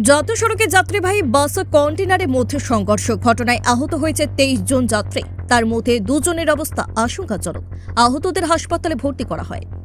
জাতীয় সড়কে যাত্রীবাহী বাস কন্টেনারের মধ্যে সংঘর্ষ, ঘটনায় আহত হয়েছে তেইশ জন যাত্রী। তার মধ্যে দুজনের অবস্থা আশঙ্কাজনক। আহতদের হাসপাতালে ভর্তি করা হয়।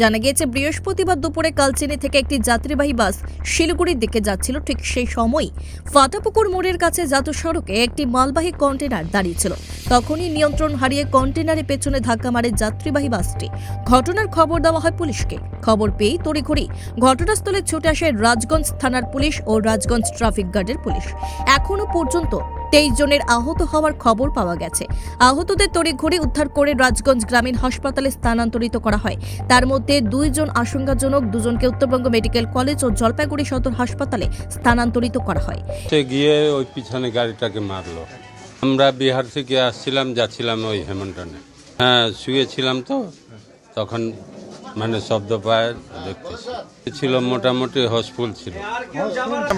জানা গিয়েছে, বৃহস্পতিবার দুপুরে কালচিনি থেকে একটি যাত্রীবাহী বাস শিলিগুড়ির দিকে যাচ্ছিল। ঠিক সেই সময় ফাটাপুকুর মোড়ের কাছে জাতীয় সড়কে একটি মালবাহী কন্টেনার দাঁড়িয়েছিল। তখনই নিয়ন্ত্রণ হারিয়ে কন্টেনারের পেছনে ধাক্কা মারে যাত্রীবাহী বাসটি। ঘটনার খবর দেওয়া হয় পুলিশকে। খবর পেয়েই তড়িঘড়ি ঘটনাস্থলে ছুটে আসে রাজগঞ্জ থানার পুলিশ ও রাজগঞ্জ ট্রাফিক গার্ডের পুলিশ। এখনও পর্যন্ত তেইশ জনের আহত হওয়ার খবর পাওয়া গেছে। আহতদের তড়িঘড়ি উদ্ধার করে রাজগঞ্জ গ্রামীণ হাসপাতালে স্থানান্তরিত করা হয়। তার মধ্যে দুইজন আশঙ্কাজনক, দুজনকে উত্তরবঙ্গ মেডিকেল কলেজ ও জলপাইগুড়ি সদর হাসপাতালে স্থানান্তরিত করা হয়। গিয়ে ওই পিছনে গাড়িটাকে মারলো। আমরা বিহার থেকে আসছিলাম, যাচ্ছিলাম ওই হেমন্তনে। হ্যাঁ শুয়েছিলাম তো, তখন মানে শব্দ পায় দেখতেছি। ছিল মোটামুটি হসফুল ছিল।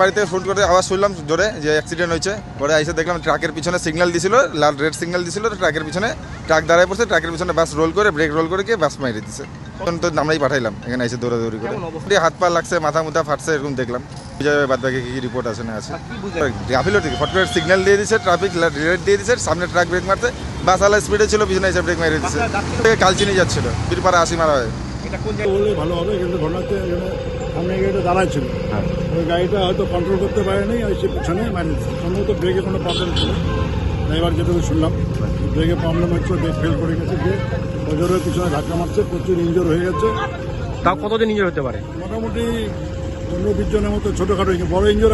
বাড়িতে ফুট করে আওয়াজ শুনলাম জোরে যে অ্যাক্সিডেন্ট হয়েছে। পরে এসে দেখলাম ট্রাকের পিছনে সিগন্যাল দিছিল লাল রেড সিগন্যাল দিছিল ট্রাকের পিছনে ট্রাক দাঁড়ায় পড়ছে ট্রাকের পিছনে বাস রোল করে ব্রেক রোল করে গিয়ে বাস মাইরে দিছে। তখন তো আমরাই পাঠাইলাম এখানে এসে দৌড়াদৌড়ি করে। হাত পা লাগছে মাথা মুথা ফাটছে এরকম দেখলাম। বাদ বাকি কি রিপোর্ট আছে না আছে। গাফিলো থেকে ফট করে সিগন্যাল দিয়ে দিছে ট্রাফিক রেড দিয়ে দিছে সামনে ট্রাক ব্রেক মারতে বাস আলা স্পিডে ছিল পিছনে এসে ব্রেক মেরে দিছে। কালচিনি যাচ্ছিল বীরপাড়া আশি মারা হয়। বললে ভালো হবে কিন্তু ঘটনাতে সামনে গাড়িটা দাঁড়ায় ছিল ওই গাড়িটা হয়তো কন্ট্রোল করতে পারেনি ওই সে পিছনে মানে সম্ভবত ব্রেকে কোনো প্রবলেম ছিল। ড্রাইভার যেটুকু শুনলাম ব্রেকে প্রবলেম হচ্ছে ব্রেক ফেল করে গেছে যে ওজোরের পিছনে ধাক্কা মারছে প্রচুর ইঞ্জোর হয়ে গেছে। তাও কতদিন ইঞ্জুর হতে পারে? মোটামুটি পনেরো বিশ জনের মতো ছোটোখাটো বড় ইঞ্জোর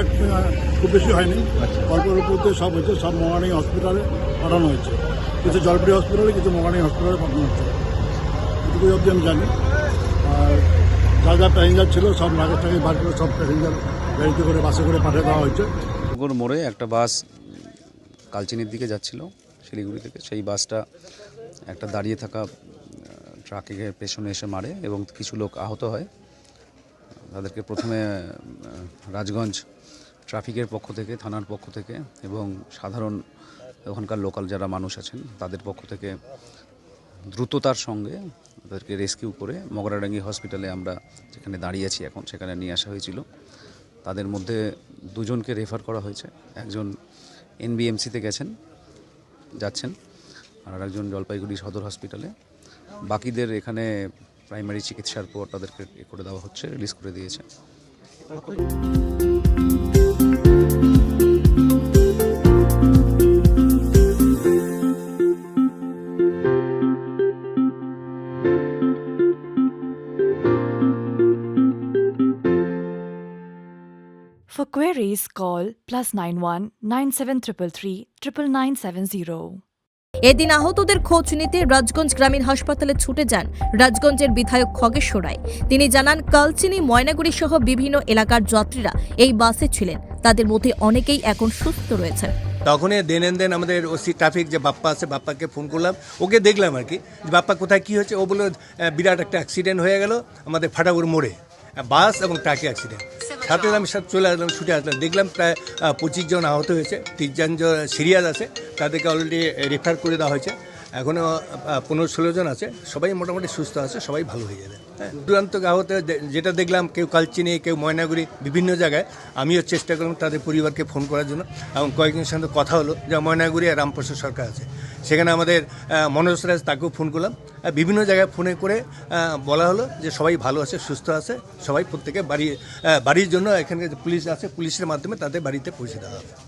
খুব বেশি হয়নি। অল্প অল্পতে সব হয়েছে সব মোগানি হসপিটালে পাঠানো হয়েছে। কিছু জলপাইগুড়ি হসপিটালে কিছু মোগানি হসপিটালে পাঠানো হচ্ছে এটুকুই অবধি আমি জানি। যা যা প্যাসেঞ্জার ছিল সব লাগেজ টাকে বার করে সব প্যাসেঞ্জার গাড়িতে করে বাসে করে পাঠিয়ে দেওয়া হয়েছে। মোড়ে একটা বাস কালচিনির দিকে যাচ্ছিল শিলিগুড়ি থেকে। সেই বাসটা একটা দাঁড়িয়ে থাকা আহ, ট্রাকের পেছনে এসে মারে এবং কিছু লোক আহত হয়। তাদেরকে প্রথমে রাজগঞ্জ ট্রাফিকের পক্ষ থেকে থানার পক্ষ থেকে এবং সাধারণ ওখানকার লোকাল যারা মানুষ আছেন তাদের পক্ষ থেকে দ্রুততার সঙ্গে তাদেরকে রেস্কিউ করে মগরাডাঙ্গি হসপিটালে আমরা যেখানে দাঁড়িয়ে আছি এখন, সেখানে নিয়ে আসা হয়েছিল। তাদের মধ্যে দুজনকে রেফার করা হয়েছে। একজন এনবিএমসিতে গেছেন, যাচ্ছেন, আর একজন জলপাইগুড়ি সদর হসপিটালে। বাকিদের এখানে প্রাইমারি চিকিৎসার পর তাদেরকে করে দেওয়া হচ্ছে, রিলিজ করে দিয়েছে। For queries, call plus 91 9733 99970. এদিন আহতদের খোঁজ নিতে রাজগঞ্জ গ্রামীণ হাসপাতালে ছুটে যান রাজগঞ্জের বিধায়ক খগেশ্বর রায় তিনি জানান কালচিনি ময়নাগুড়ি সহ বিভিন্ন এলাকার যাত্রীরা এই বাসে ছিলেন। তাদের মধ্যে অনেকেই এখন সুস্থ রয়েছেন। তখনই দেন আমাদের ওসি ট্রাফিক যে বাপ্পা আছে বাপ্পাকে ফোন করলাম। ওকে দেখলাম আর কি বাপ্পা কোথায় কী হয়েছে? ও বলল বিরাট একটা অ্যাক্সিডেন্ট হয়ে গেল আমাদের ফাটাগুড় মোড়ে। বাস এবং ট্রাকে অ্যাক্সিডেন্ট। সাথে আমি সাথে চলে আসলাম, ছুটে আসলাম। দেখলাম প্রায় পঁচিশ জন আহত হয়েছে তিনজন সিরিয়াস আছে, তাদেরকে অলরেডি রেফার করে দেওয়া হয়েছে। এখনও পনেরো ষোলো জন আছে, সবাই মোটামুটি সুস্থ আছে, সবাই ভালো হয়ে যাবে হ্যাঁ দুরান্ত আহত যেটা দেখলাম, কেউ কালচিনি, কেউ ময়নাগুড়ি, বিভিন্ন জায়গায়, আমিও চেষ্টা করলাম তাদের পরিবারকে ফোন করার জন্য। এবং কয়েকজনের সঙ্গে কথা হলো, যা ময়নাগুড়ি আর রামপ্রসাদ সরকার আছে। সেখানে আমাদের মনোজ রাজ তাকেও ফোন করলাম। বিভিন্ন জায়গায় ফোনে করে বলা হলো যে সবাই ভালো আছে, সুস্থ আছে, সবাই প্রত্যেকে বাড়ি বাড়ির জন্য এখানে পুলিশ আছে, পুলিশের মাধ্যমে তাদের বাড়িতে পৌঁছে দেওয়া হবে।